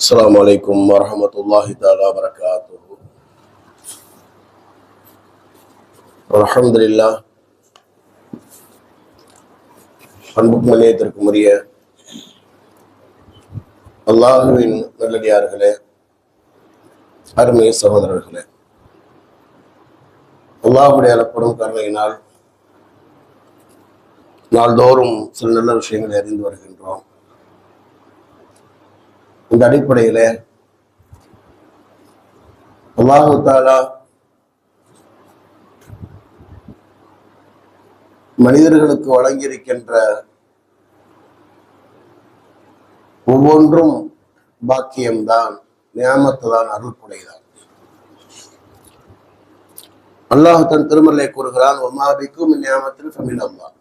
السلام عليكم ورحمة الله تعالى وبركاته الحمد لله அன்புக்கும் நிலையத்திற்கும் உரிய அல்லாஹுவின் நல்லடியார்களே அருமை சகோதரர்களே அல்லாஹுடைய அளப்படும் கருணையினால் நாள்தோறும் சில நல்ல விஷயங்களை அறிந்து வருகின்றோம் இந்த அடிப்படையில அல்லாஹு தாலா மனிதர்களுக்கு வழங்கியிருக்கின்ற ஒவ்வொன்றும் பாக்கியம்தான் நியாமத்து தான் அருள்புடையதான். அல்லாஹு தன் திருமலை கூறுகிறான் ஒமாபிக்கும் நியாமத்தில் ஃபமின் அல்லாஹ்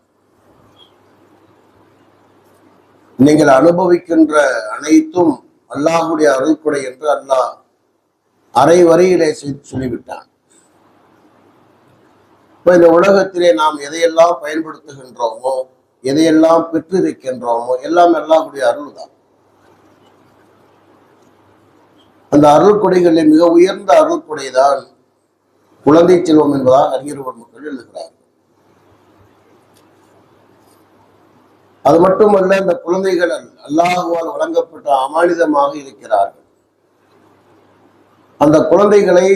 நீங்கள் அனுபவிக்கின்ற அனைத்தும் அல்லாஹுடைய அருள்கொடை என்று அல்லாஹ் அரை வரையிலே செய்து சொல்லிவிட்டான். இப்ப இந்த உலகத்திலே நாம் எதையெல்லாம் பயன்படுத்துகின்றோமோ எதையெல்லாம் பெற்றிருக்கின்றோமோ எல்லாம் அல்லாஹுடைய அருள் தான் அந்த அருள்கொடைகளில் மிக உயர்ந்த அருள்கொடைதான் குழந்தை செல்வம் என்பதாக அறிஞர் மக்கள் எழுதுகிறார்கள். அது மட்டுமல்ல இந்த குழந்தைகள் அல்லாஹுவால் வழங்கப்பட்ட அமானிதமாக இருக்கிறார்கள். அந்த குழந்தைகளை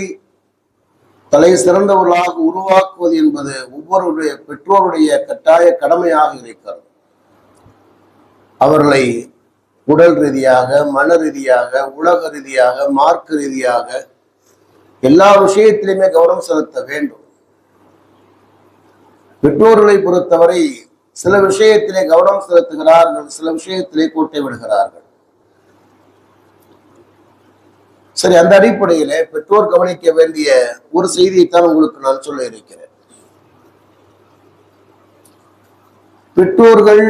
தலை சிறந்தவர்களாக உருவாக்குவது என்பது ஒவ்வொருடைய பெற்றோருடைய கட்டாய கடமையாக இருக்கிறது. அவர்களை உடல் ரீதியாக மன ரீதியாக உலக ரீதியாக மார்க்க ரீதியாக எல்லா விஷயத்திலுமே கவனம் செலுத்த வேண்டும். பெற்றோர்களை பொறுத்தவரை சில விஷயத்திலே கவனம் செலுத்துகிறார்கள் சில விஷயத்திலே கூட்டை விடுகிறார்கள். சரி அந்த அடிப்படையிலே பெற்றோர் கவனிக்க வேண்டிய ஒரு செய்தியைத்தான் உங்களுக்கு நான் சொல்ல இருக்கிறேன். பெற்றோர்கள்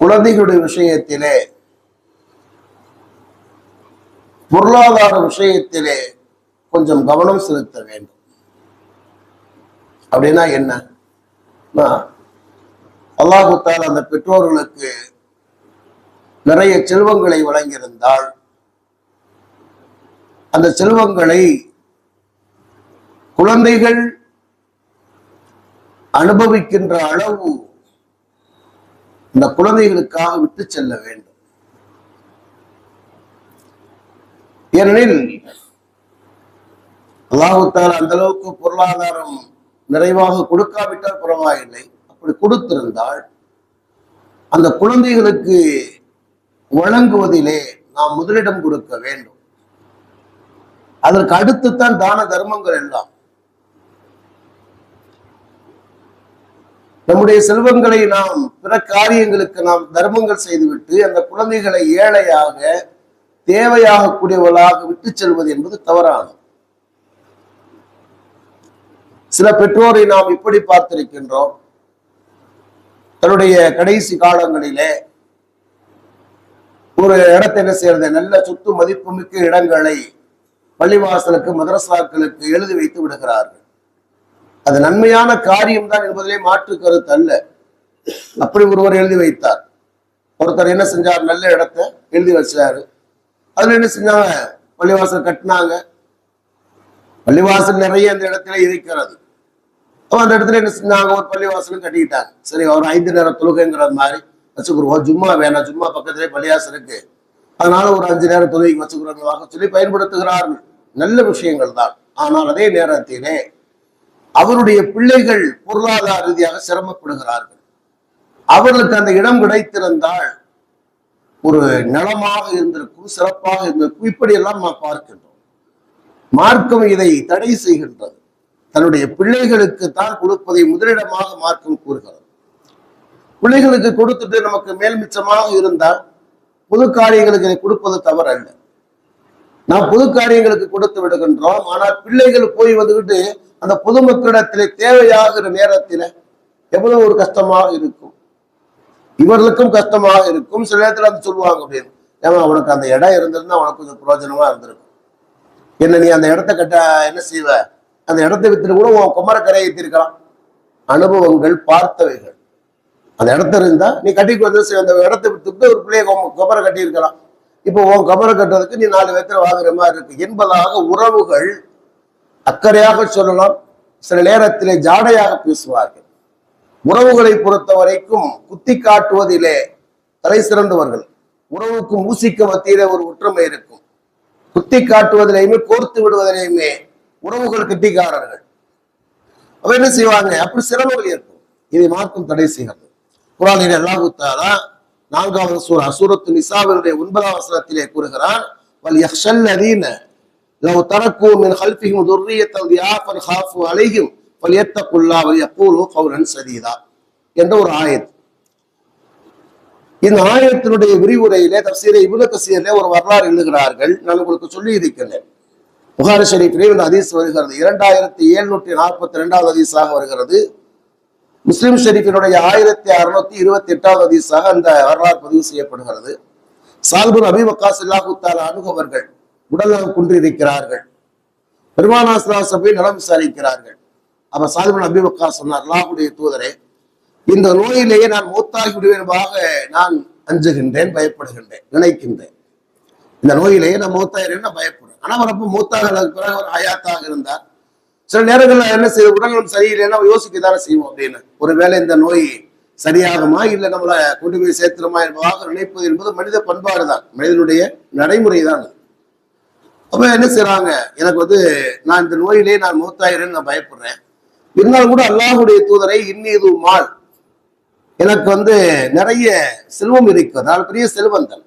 குழந்தைகளுடைய விஷயத்திலே பொருளாதார விஷயத்திலே கொஞ்சம் கவனம் செலுத்த வேண்டும். அப்படின்னா என்ன? அல்லாஹுத்தால் அந்த பெற்றோர்களுக்கு நிறைய செல்வங்களை வழங்கியிருந்தால் அந்த செல்வங்களை குழந்தைகள் அனுபவிக்கின்ற அளவு இந்த குழந்தைகளுக்காக விட்டு செல்ல வேண்டும். ஏனெனில் அல்லாஹுத்தால் அந்த அளவுக்கு பொருளாதாரம் நிறைவாக கொடுக்காவிட்டால் பரவாயில்லை. அப்படி கொடுத்திருந்தால் அந்த குழந்தைகளுக்கு வழங்குவதிலே நாம் முதலிடம் கொடுக்க வேண்டும். அதற்கு அடுத்துத்தான் தான தர்மங்கள் எல்லாம். நம்முடைய செல்வங்களை நாம் பிற காரியங்களுக்கு நாம் தர்மங்கள் செய்துவிட்டு அந்த குழந்தைகளை ஏழையாக தேவையாகக்கூடியவர்களாக விட்டு செல்வது என்பது தவறானது. சில பெற்றோரை நாம் இப்படி பார்த்திருக்கின்றோம். தன்னுடைய கடைசி காலங்களிலே ஒரு இடத்தை என்ன செய்யறது? நல்ல சொத்து மதிப்புமிக்க இடங்களை பள்ளிவாசலுக்கு மதரசாக்களுக்கு எழுதி வைத்து விடுகிறார்கள். அது நன்மையான காரியம் தான் என்பதிலே மாற்று கருத்து அல்ல. அப்படி ஒருவர் எழுதி வைத்தார். ஒருத்தர் என்ன செஞ்சார்? நல்ல இடத்த எழுதி வச்சாரு. அதுல என்ன செஞ்சாங்க? பள்ளிவாசல் கட்டினாங்க. பள்ளிவாசல் நிறைய அந்த இடத்துல இருக்கிறது. அந்த இடத்துல என்ன செஞ்சாங்க? ஒரு பள்ளிவாசலும் கட்டிக்கிட்டாங்க. சரி ஒரு ஐந்து நேர தொழுகைங்கிற மாதிரி வச்சுக்கிறோம். ஜும்மா வேணாம். ஜும்மா பக்கத்திலே பள்ளிவாசல் இருக்கு. அதனால ஒரு அஞ்சு நேரம் தொழுகைக்கு வச்சுக்கிறோம் சொல்லி பயன்படுத்துகிறார்கள். நல்ல விஷயங்கள் தான். ஆனால் அதே நேரத்திலே அவருடைய பிள்ளைகள் பொருளாதார ரீதியாக சிரமப்படுகிறார்கள். அவர்களுக்கு அந்த இடம் கிடைத்திருந்தால் ஒரு நலமாக இருந்திருக்கும் சிறப்பாக இருந்திருக்கும். இப்படியெல்லாம் நாம் பார்க்கின்றோம். மார்க்கம் இதை தடை செய்கின்றது. தன்னுடைய பிள்ளைகளுக்கு தான் கொடுப்பதை முதலிடமாக மார்க்கம் கூறுகிறது. பிள்ளைகளுக்கு கொடுத்துட்டு நமக்கு மேல் மிச்சமாக இருந்தால் பொது காரியங்களுக்கு கொடுப்பது தவறு அல்ல நாம் பொது காரியங்களுக்கு கொடுத்து விடுகின்றோம். ஆனால் பிள்ளைகள் போய் வந்துகிட்டு அந்த பொதுமக்களிடத்திலே தேவையாகிற நேரத்தில எவ்வளவு ஒரு கஷ்டமாக இருக்கும். இவர்களுக்கும் கஷ்டமாக இருக்கும். சில நேரத்தில் வந்து சொல்லுவாங்க அப்படின்னு. ஏமா அவனுக்கு அந்த இடம் இருந்திருந்தா அவனுக்கு கொஞ்சம் பிரயோஜனமா இருந்திருக்கும். என்ன நீ அந்த இடத்த கட்ட என்ன செய்வ? அந்த இடத்தை வித்துட்டு கூட உன் குமரக்கரையை ஏற்றிருக்கலாம் அனுபவங்கள் பார்த்தவைகள். அந்த இடத்த இருந்தா நீ கட்டிக்கு வந்து அந்த இடத்தை வித்துட்டு ஒரு பிள்ளைய குமரை கட்டியிருக்கலாம். இப்போ உன் குமரை கட்டுறதுக்கு நீ நாலு பேர்த்துல வாங்குற மாதிரி இருக்கு. என்பதாக உறவுகள் அக்கறையாக சொல்லலாம். சில நேரத்திலே ஜாடையாக பேசுவார்கள். உறவுகளை பொறுத்த வரைக்கும் குத்தி காட்டுவதிலே தலை சிறந்தவர்கள். உறவுக்கும் ஊசிக்க மத்தியிலே ஒரு ஒற்றுமை இருக்கு. குத்தி காட்டுவதிலையுமே கோர்த்து விடுவதிலையுமே உறவுகள் கெட்டிக்காரர்கள். அவ என்ன செய்வாங்க? அப்படி சிரமங்கள் ஏற்படும். இதை மார்க்கம் தடை செய்கிறது. குரானில் அல்லாஹு தாலா நான்காவது சூரா சூரத்து நிசாவினுடைய ஒன்பதாம் வசனத்திலே கூறுகிறான் வல் யஹ்ஷல் லதீன லவ் தரக்கு மின் ஹல்ஃபிஹிம் துர்ரியத்தல் யாஃபன் ஹாஃபு அலைஹிம் ஃபல்யத்தகுல்லா வல் யக்கூலு கௌலன் சதீதா. என்ற ஒரு ஆயத். இந்த ஆயத்தினுடைய விரிவுரையிலே தப்சீரை இபுல தசீரிலே ஒரு வரலாறு எழுதுகிறார்கள். நான் உங்களுக்கு சொல்லி இருக்கிறேன் புகார் ஷரீஃபிலே இந்த ஹதீஸ் வருகிறது. இரண்டாயிரத்தி எழுநூற்றி நாற்பத்தி ரெண்டாவது ஹதீஸாக வருகிறது. முஸ்லிம் ஷெரீஃபினுடைய ஆயிரத்தி அறுநூத்தி இருபத்தி எட்டாவது ஹதீஸாக அந்த வரலாறு பதிவு செய்யப்படுகிறது. சால்புர் அபி வக்காஸ் இல்லாஹுத்தால அணுகவர்கள் உடல்நலம் குன்றிருக்கிறார்கள் பெருமானாஸ்லா சபை நலம் விசாரிக்கிறார்கள். அப்ப சால்புன் அபி வக்காஸ் சொன்னார் அல்லாஹுடைய தூதரே இந்த நோயிலேயே நான் மூத்தாகி விடுவேன்பாக நான் அஞ்சுகின்றேன் பயப்படுகின்றேன் நினைக்கின்றேன். இந்த நோயிலேயே நான் மூத்தாயிரேன்னு நான் பயப்படுறேன் ஆனா அவர் அப்ப மூத்தாக பிறகு அவர் ஆயாத்தாக இருந்தார். சில நேரங்களில் என்ன செய்ய உடல்நலம் சரியில்லைன்னா யோசிக்க தானே செய்வோம் அப்படின்னு. ஒருவேளை இந்த நோய் சரியாகுமா இல்லை நம்மளை கொண்டு போய் சேர்த்துருமா என்பதாக நினைப்பது என்பது மனித பண்பாடு தான். மனிதனுடைய நடைமுறை தான் அப்ப என்ன செய்யறாங்க எனக்கு வந்து நான் இந்த நோயிலே நான் மூத்தாயிரேன்னு நான் பயப்படுறேன். இருந்தாலும் கூட அல்லாஹுடைய தூதரை இன்னீது மால் எனக்கு வந்து நிறைய செல்வம் இருக்கு நான் பெரிய செல்வந்தன்.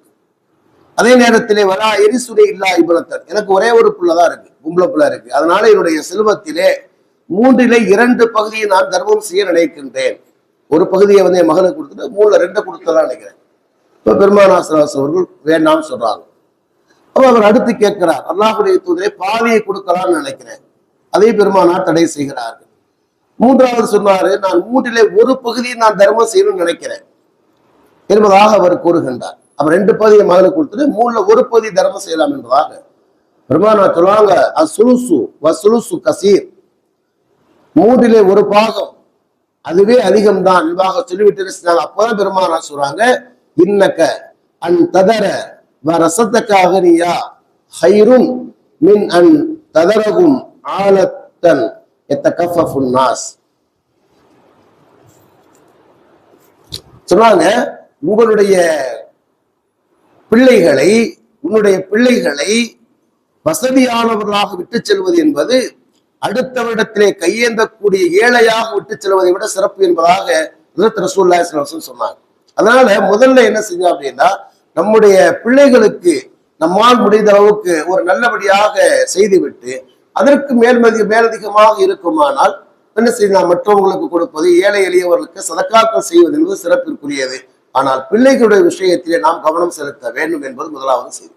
அதே நேரத்திலே வரா எரிசுரை இல்லா இபுலத்தன். எனக்கு ஒரே ஒரு புள்ளதான் இருக்கு கும்பல புள்ள இருக்கு. அதனால என்னுடைய செல்வத்திலே மூன்றிலே இரண்டு பகுதியை நான் தர்மம் செய்ய நினைக்கின்றேன். ஒரு பகுதியை வந்து என் மகனுக்கு கொடுத்துட்டு மூணுல ரெண்டு கொடுத்ததான் நினைக்கிறேன். இப்ப பெருமானாசராஸ் அவர்கள் வேண்டாம்னு சொல்றாங்க. அப்ப அவர் அடுத்து கேட்கிறார் அல்லாஹுடைய தூதரை பாதியை கொடுக்கலாம்னு நினைக்கிறேன். அதை பெருமானார் தடை செய்கிறார். மூன்றாவது சொன்னாரு நான் மூன்றிலே ஒரு பகுதியை நான் தர்மம் செய்யணும்னு நினைக்கிறேன். என்பதாக அவர் கூறுகின்றார். அவர் ரெண்டு பகுதியை மகனுக்கு கொடுத்துட்டு மூணுல ஒரு பகுதி தர்மம் செய்யலாம் என்பதாக. பெருமானார் சொல்லுவாங்க அசுலுசு வசுலுசு கசீர். மூன்றிலே ஒரு பாகம் அதுவே அதிகம்தான் என்பதாக சொல்லிவிட்டு என்ன அப்பதான் பெருமானா சொல்றாங்க இன்னக்க அன் ததர வரசத்தக்க அகனியா ஹைரும் மின் அன் ததரகும் ஆலத்தன். நாஸ். சொன்னாங்க உங்களுடைய பிள்ளைகளை உன்னுடைய பிள்ளைகளை வசதியானவர்களாக விட்டு செல்வது என்பது அடுத்தவரிடத்திலே கையேந்தக்கூடிய ஏழையாக விட்டு செல்வதை விட சிறப்பு என்பதாக சொன்னாங்க. அதனால முதல்ல என்ன செஞ்சோம் அப்படின்னா நம்முடைய பிள்ளைகளுக்கு நம்மால் முடிந்த அளவுக்கு ஒரு நல்லபடியாக செய்துவிட்டு அதற்கு மேல்மதி மேலதிகமாக இருக்குமானால் என்ன செய்யலாம்? மற்றவங்களுக்கு கொடுப்பது ஏழை எளியவர்களுக்கு சதக்காக்கள் செய்வது என்பது சிறப்பிற்குரியது. ஆனால் பிள்ளைகளுடைய விஷயத்திலே நாம் கவனம் செலுத்த வேண்டும் என்பது முதலாவது செய்தி.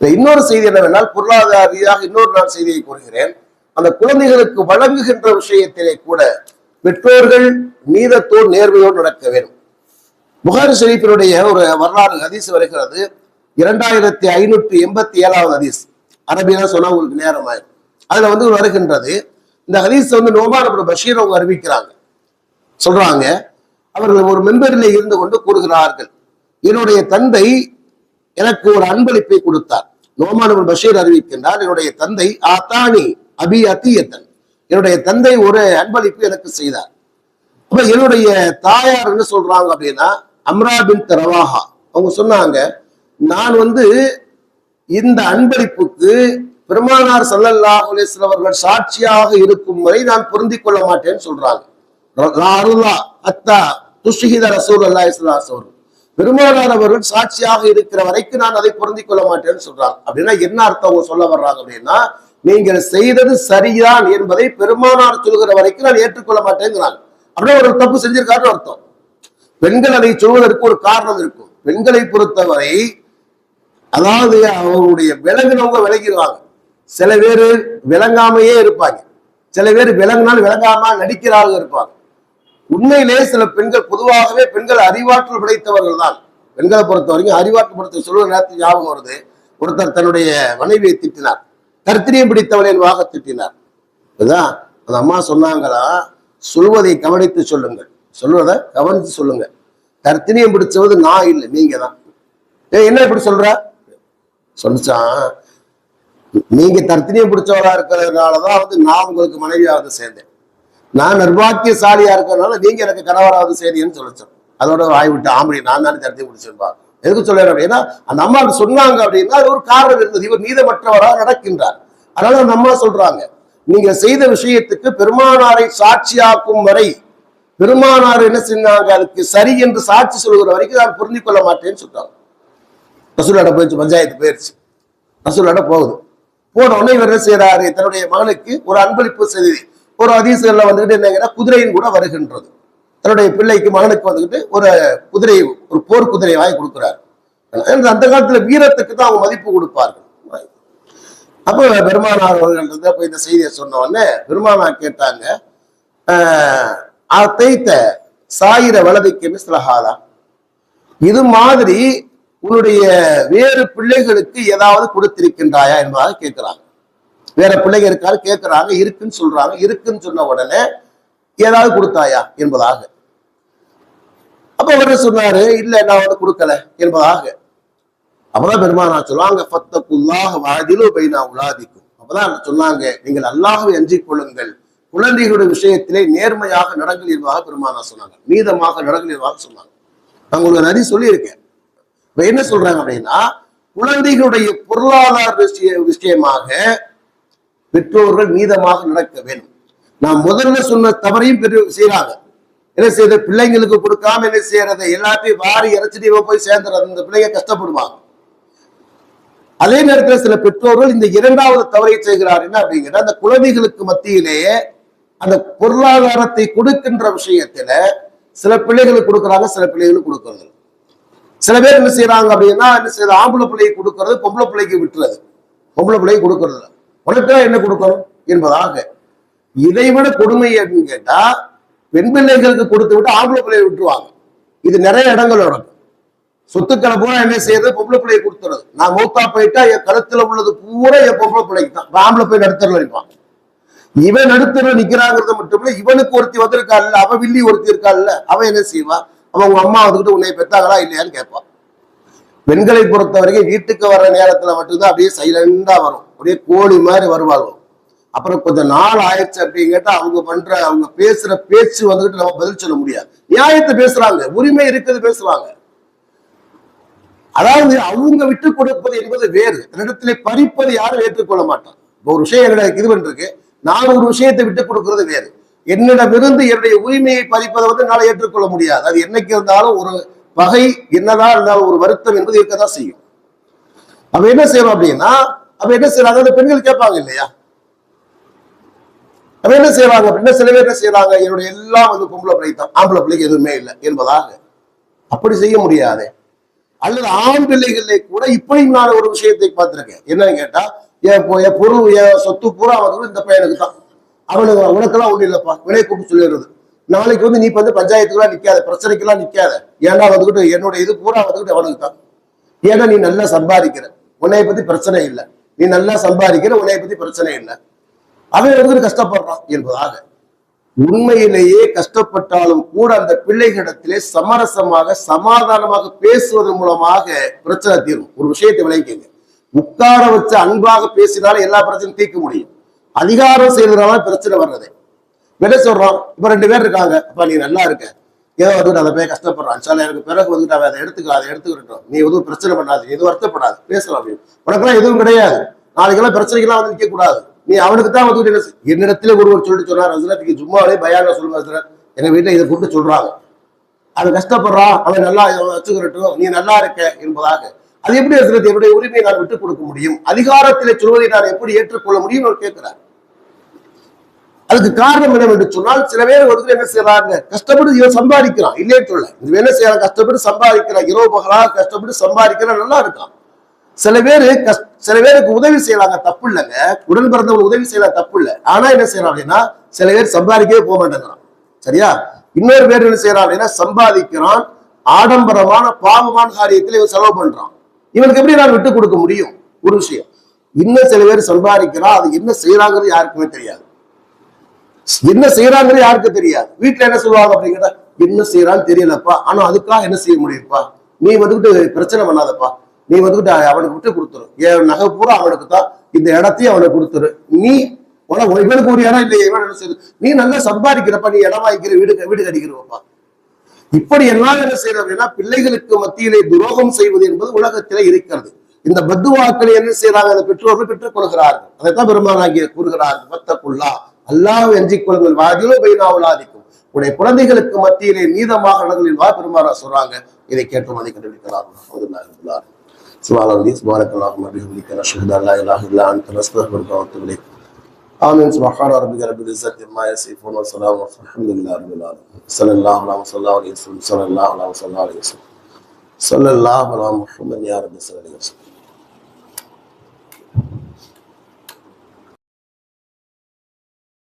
இன்னொரு செய்தி என்னவென்றால் பொருளாதார ரீதியாக இன்னொரு நான் செய்தியை கூறுகிறேன். அந்த குழந்தைகளுக்கு வழங்குகின்ற விஷயத்திலே கூட பெற்றோர்கள் நீதத்தோடு நேர்மையோடு நடக்க வேண்டும். புகாரி ஷெரீஃபினுடைய ஒரு வரலாறு ஹதீஸ் வருகிறது. இரண்டாயிரத்தி ஐநூற்றி எண்பத்தி ஏழாவது ஹதீஸ். அரபியெல்லாம் சொன்னா உங்களுக்கு நேரம் ஆயிரும். அதுல வந்து வருகின்றது. இந்த ஹதீஸ் வந்து நோமான் அப்புறம் பஷீர் அவங்க அறிவிக்கிறாங்க. சொல்றாங்க. அவர்கள் ஒரு மெம்பரில் இருந்து கொண்டு கூறுகிறார்கள். என்னுடைய தந்தை எனக்கு ஒரு அன்பளிப்பை கொடுத்தார். நோமான் அப்துல் பஷீர் அறிவிக்கின்றார் என்னுடைய தந்தை ஆத்தானி அபி அத்தியத்தன். என்னுடைய தந்தை ஒரு அன்பளிப்பு எனக்கு செய்தார். அப்ப என்னுடைய தாயார் என்ன சொல்றாங்க அப்படின்னா அம்ரா பின் அவங்க சொன்னாங்க நான் வந்து இந்த அன்பளிப்புக்கு பெருமானார் சல்லல்லா அலைஹி அவர்கள் சாட்சியாக இருக்கும் வரை நான் பொருந்திக் கொள்ள மாட்டேன்னு சொல்றாங்க. அத்தா துஷிஹித ரசூல் அவர்கள். பெருமானார் அவர்கள் சாட்சியாக இருக்கிற வரைக்கும் நான் அதை பொருந்திக் கொள்ள மாட்டேன்னு சொல்றாங்க. அப்படின்னா என்ன அர்த்தம் அவங்க சொல்ல வர்றாங்க அப்படின்னா நீங்கள் செய்தது சரிதான் என்பதை பெருமானார் சொல்கிற வரைக்கும் நான் ஏற்றுக்கொள்ள மாட்டேங்கிறாங்க. அப்படின்னா ஒரு தப்பு செஞ்சிருக்காருன்னு அர்த்தம். பெண்கள் அதை சொல்வதற்கு ஒரு காரணம் இருக்கும். பெண்களை பொறுத்தவரை அதாவது அவருடைய விலகினவங்க விலகிடுவாங்க. சில பேர் விளங்காமையே இருப்பாங்க. சில பேர் விளங்கினால் விளங்காம நடிக்கிறார்கள் இருப்பாங்க. உண்மையிலே சில பெண்கள் பொதுவாகவே பெண்கள் அறிவாற்றல் படைத்தவர்கள் தான். பெண்களை பொறுத்த வரைக்கும் அறிவாற்றல் படுத்த சொல்லுவ நேரத்தில் ஞாபகம் வருது. ஒருத்தர் தன்னுடைய மனைவியை திட்டினார். கர்த்தரியம் பிடித்தவளை என்பதாக திட்டினார். இதுதான் அந்த அம்மா சொன்னாங்களா? சொல்வதை கவனித்து சொல்லுங்கள். சொல்வதை கவனித்து சொல்லுங்க கர்த்தனியம் பிடிச்சவது நான் இல்லை நீங்க தான் ஏய், என்ன இப்படி சொல்ற? சொன்னான் நீங்க தர்த்தினியை பிடிச்சவரா இருக்கிறதுனாலதான் வந்து நான் உங்களுக்கு மனைவியாவது சேர்ந்தேன். நான் நிர்வாக்கியசாலியா இருக்கிறதுனால நீங்க எனக்கு கணவராவது சேர்ந்தீங்கன்னு சொல்லிச்சோம். அதோட வாய் விட்டு ஆம்பளை நான் தானே தர்த்தி பிடிச்சிருப்பா? எதுக்கு சொல்றேன் அப்படின்னா அந்த அம்மா அப்படி சொன்னாங்க அப்படின்னா அது ஒரு காரணம் இருந்தது. இவர் நீதமற்றவராக நடக்கின்றார். அதனால அந்த அம்மா சொல்றாங்க நீங்க செய்த விஷயத்துக்கு பெருமானாரை சாட்சியாக்கும் வரை பெருமானார் என்ன செஞ்சாங்க? அதுக்கு சரி என்று சாட்சி சொல்கிற வரைக்கும் நான் புரிஞ்சு கொள்ள மாட்டேன்னு சொல்றாங்க. ரசூலாட போயிடுச்சு பஞ்சாயத்து போயிடுச்சு ரசூலாட போகுது. போன உடனே இவர் என்ன செய்யறாரு தன்னுடைய மகனுக்கு ஒரு அன்பளிப்பு செய்தி ஒரு அதிசயம்ல வந்துகிட்டு என்னங்கன்னா குதிரையின் கூட வருகின்றது. தன்னுடைய பிள்ளைக்கு மகனுக்கு வந்துகிட்டு ஒரு குதிரை ஒரு போர் குதிரை வாங்கி கொடுக்குறாரு. அந்த காலத்துல வீரத்துக்கு தான் அவங்க மதிப்பு கொடுப்பார்கள். அப்போ பெருமானார் அவர்கள் வந்து இந்த செய்தியை சொன்ன உடனே பெருமானார் கேட்டாங்க ஆஹ் அத்தைத்த சாயிர வலதைக்கு மிஸ்லஹாதா இது மாதிரி உன்னுடைய வேறு பிள்ளைகளுக்கு ஏதாவது கொடுத்திருக்கின்றாயா என்பதாக கேட்கிறாங்க. வேற பிள்ளைங்க இருக்காரு கேட்கிறாங்க இருக்குன்னு சொல்றாங்க இருக்குன்னு சொன்ன உடனே ஏதாவது கொடுத்தாயா என்பதாக. அப்ப அவர் சொன்னாரு? இல்ல நான் கொடுக்கல என்பதாக. அப்பதான் பெருமானா சொல்லுவாங்க ஃபத்தகுல்லாஹ் வாதிலு நான் உலாதிக்கும். அப்பதான் சொன்னாங்க நீங்கள் அல்லாஹ்வை அஞ்சிக் கொள்ளுங்கள். குழந்தைகளுடைய விஷயத்திலே நேர்மையாக நடங்கள் என்பதாக பெருமானா சொன்னாங்க. மீதமாக நடங்கள் என்பதாக சொன்னாங்க. நான் உங்களுக்கு நிறைய சொல்லியிருக்கேன். இப்ப என்ன சொல்றாங்க அப்படின்னா குழந்தைகளுடைய பொருளாதார விஷய விஷயமாக பெற்றோர்கள் மீதமாக நடக்க வேண்டும். நான் முதல்ல சொன்ன தவறையும் பெரு செய்யறாங்க என்ன செய்யறது? பிள்ளைங்களுக்கு கொடுக்காம என்ன செய்யறது? எல்லாத்தையும் வாரி இறைச்சிட்டு போய் சேர்ந்துறது. இந்த பிள்ளைங்க கஷ்டப்படுவாங்க. அதே நேரத்தில் சில பெற்றோர்கள் இந்த இரண்டாவது தவறை செய்கிறார். என்ன அப்படிங்கிற அந்த குழந்தைகளுக்கு மத்தியிலேயே அந்த பொருளாதாரத்தை கொடுக்கின்ற விஷயத்துல சில பிள்ளைகளுக்கு கொடுக்குறாங்க சில பிள்ளைகளுக்கு கொடுக்கறது சில பேர் என்ன செய்யறாங்க அப்படின்னா என்ன செய்யறது ஆம்பளை பிள்ளைக்கு கொடுக்கறது பொம்பளை பிள்ளைக்கு விட்டுறது. பொம்பளை பிள்ளைக்கு கொடுக்கறது உனக்கு என்ன கொடுக்கணும் என்பதாக. இதைவிட கொடுமை அப்படின்னு கேட்டா பெண் பிள்ளைகளுக்கு கொடுத்து விட்டு ஆம்பளை பிள்ளையை விட்டுருவாங்க. இது நிறைய இடங்கள் நடக்கும். சொத்துக்களை பூரா என்ன செய்யறது? பொம்பளை பிள்ளையை கொடுத்துறது. நான் மூத்தா போயிட்டா என் கருத்துல உள்ளது பூரா என் பொம்பளை பிள்ளைக்கு தான். ஆம்பளை போய் நடுத்தரில் இருப்பான் இவன் நடுத்தரில் நிக்கிறாங்கிறது மட்டும் இல்ல இவனுக்கு ஒருத்தி வந்திருக்காள்ல அவ வில்லி ஒருத்தி இருக்கா இல்ல அவன் என்ன செய்வான் அவன் உங்க அம்மா வந்துகிட்டு உன்னை பெத்தாங்களா இல்லையான்னு கேட்பான் பெண்களை பொறுத்த வரைக்கும் வீட்டுக்கு வர நேரத்துல மட்டும்தான் அப்படியே சைலண்டா வரும். அப்படியே கோழி மாதிரி வருவாங்க. அப்புறம் கொஞ்சம் நாள் ஆயிடுச்சு அப்படின்னு கேட்டா அவங்க பண்ற அவங்க பேசுற பேச்சு வந்துகிட்டு நம்ம பதில் சொல்ல முடியாது. நியாயத்தை பேசுறாங்க உரிமை இருக்குது பேசுறாங்க. அதாவது அவங்க விட்டு கொடுப்பது என்பது வேறு. என்னிடத்துல பறிப்பது யாரும் ஏற்றுக்கொள்ள மாட்டான். இப்போ ஒரு விஷயம் என்னோட இது பண்ணிருக்கு. நான் ஒரு விஷயத்தை விட்டு கொடுக்கறது வேறு. என்னிடமிருந்து என்னுடைய உரிமையை பறிப்பதை வந்து என்னால் ஏற்றுக்கொள்ள முடியாது. அது என்னைக்கு இருந்தாலும் ஒரு பகை என்னதான் இருந்தாலும் ஒரு வருத்தம் என்பது இருக்கதான் செய்யும். அப்ப என்ன செய்யணும் அப்படின்னா அப்ப என்ன செய்யறாங்க? அந்த பெண்கள் கேட்பாங்க இல்லையா? அப்ப என்ன செய்யறாங்க? அப்படின்னா சில பேர் என்ன செய்யறாங்க? என்னுடைய எல்லாம் வந்து பொம்பளை பிள்ளை தான் ஆம்பளை பிள்ளைக்கு எதுவுமே இல்லை என்பதாக. அப்படி செய்ய முடியாது. அல்லது ஆண் பிள்ளைகளே கூட இப்படி நான் ஒரு விஷயத்தை பார்த்திருக்கேன். என்னன்னு கேட்டா என் என் பொருள் என் சொத்து பூரா வந்து இந்த பையனுக்கு தான். அவனுக்கு உனக்கெல்லாம் ஒண்ணு இல்லப்பா. வினை கூப்பிட்டு சொல்லிடுறது. நாளைக்கு வந்து நீ இப்ப வந்து பஞ்சாயத்துக்குலாம் நிக்காத பிரச்சனைக்கெல்லாம் நிக்காத. ஏன்னா வந்துகிட்டு என்னோட இது பூரா வந்துகிட்டு அவனுக்கு தான். ஏன்னா நீ நல்லா சம்பாதிக்கிற? உன்னைய பத்தி பிரச்சனை இல்லை. நீ நல்லா சம்பாதிக்கிற உன்னைய பத்தி பிரச்சனை இல்லை. அவன் வந்துட்டு கஷ்டப்படுறான் என்பதாக. உண்மையிலேயே கஷ்டப்பட்டாலும் கூட அந்த பிள்ளைகளிடத்திலே சமரசமாக சமாதானமாக பேசுவதன் மூலமாக பிரச்சனை தீரும். ஒரு விஷயத்தை விளைவிக்கங்க உட்கார வச்சு அன்பாக பேசினாலும் எல்லா பிரச்சனையும் தீர்க்க முடியும். அதிகாரம் செய்யறதுனால பிரச்சனை வர்றது. என்ன சொல்றோம்? இப்ப ரெண்டு பேர் இருக்காங்க. அப்ப நீ நல்லா இருக்க. ஏதோ வந்து அதை போய் கஷ்டப்படுறான். சார் எனக்கு பிறகு வந்துட்டு அவன் அதை எடுத்துக்க அதை எடுத்துக்கிட்டோம் நீ எதுவும் பிரச்சனை பண்ணாது எதுவும் வருத்தப்படாது. பேசலாம் அப்படின்னு. உனக்கெல்லாம் எதுவும் கிடையாது. நாளைக்கெல்லாம் பிரச்சனைக்கெல்லாம் வந்து நிற்க கூடாது நீ அவனுக்கு தான் வந்து என்ன என்னிடத்துல ஒருவர் சொல்லிட்டு சொன்னார் ஹசரத்துக்கு சும்மாவே பயான சொல்லுங்க ஹசரத். எங்க வீட்டுல இதை கூப்பிட்டு சொல்றாங்க. அவன் கஷ்டப்படுறான் அவன் நல்லா வச்சுக்கிறட்டும் நீ நல்லா இருக்க என்பதாக. அது எப்படி ஹசரத்? எப்படி உரிமையை நான் விட்டுக் கொடுக்க முடியும்? அதிகாரத்திலே சொல்வதை நான் எப்படி ஏற்றுக்கொள்ள முடியும்? அவர் கேட்கிறார். அதுக்கு காரணம் என்னவென்று சொன்னால் சில பேர் ஒருத்தர் என்ன செய்யறாங்க கஷ்டப்பட்டு இவன் சம்பாதிக்கிறான். இல்லையே சொல்ல இவன் என்ன செய்யறான்? கஷ்டப்பட்டு சம்பாதிக்கிறான். இரவு பகலாக கஷ்டப்பட்டு சம்பாதிக்கிறான். நல்லா இருக்கான். சில பேரு சில பேருக்கு உதவி செய்யறாங்க தப்பு இல்லைங்க. உடன் பிறந்தவங்க உதவி செய்யலாம் தப்பு இல்லை. ஆனா என்ன செய்யறான் அப்படின்னா சில பேர் சம்பாதிக்கவே போக மாட்டேங்கிறான். சரியா? இன்னொரு பேர் என்ன செய்யறான் அப்படின்னா சம்பாதிக்கிறான். ஆடம்பரமான பாவமான காரியத்தில் இவன் செலவு பண்றான். இவனுக்கு எப்படி நான் விட்டு கொடுக்க முடியும்? ஒரு விஷயம். இன்னும் சில பேர் சம்பாதிக்கிறான். அது என்ன செய்யறாங்கிறது யாருக்குமே தெரியாது. என்ன செய்யறாங்கிறது யாருக்கு தெரியாது. வீட்டுல என்ன சொல்லுவாங்க அப்படிங்கிற என்ன செய்யறான்னு தெரியலப்பா. ஆனா அதுக்காக என்ன செய்ய முடியும்ப்பா? நீ வந்துகிட்டு பிரச்சனை பண்ணாதப்பா. நீ வந்துகிட்டு அவனுக்கு விட்டு கொடுத்துரு. என் நகை பூரா அவனுக்கு தான் இந்த இடத்தையும் அவனுக்கு கொடுத்துரு. நீ உனக்கு இவனுக்கு ஒரு இடம் இல்லை இவன் என்ன செய்யுது நீ நல்லா சம்பாதிக்கிறப்ப நீ இடம் வாங்கிக்கிற வீடு வீடு கட்டிக்கிறவப்பா இப்படி எல்லாம் என்ன செய்யறது அப்படின்னா பிள்ளைகளுக்கு மத்தியிலே துரோகம் செய்வது என்பது உலகத்திலே இருக்கிறது. இந்த பத்துவாக்களை என்ன செய்யறாங்க அந்த பெற்றோர்கள் பெற்றுக் கொள்கிறார்கள். அதைத்தான் பெருமானாகிய கூறுகிறார்கள் பத்தக்குள்ளா அல்லாஹ் எஞ்சிக் கொள்ளுங்கள் வாதிலோ பைனாவலாதிக்கும் உடைய குழந்தைகளுக்கு மத்தியிலே நீதமாக நடங்கள் வா பெருமாறா சொல்றாங்க இதை கேட்டு மணி கண்டுபிடிக்கலாம் سبحان الله سبحانك اللهم وبحمدك نشهد ان لا اله الا انت نستغفرك ونتوب اليك آمين سبحان ربك رب العزة عما يصفون وسلام والحمد لله رب العالمين صلى الله عليه وسلم عليه وسلم صلى الله عليه وسلم صلى الله عليه وسلم صلى الله على محمد يا رب صلى الله عليه وسلم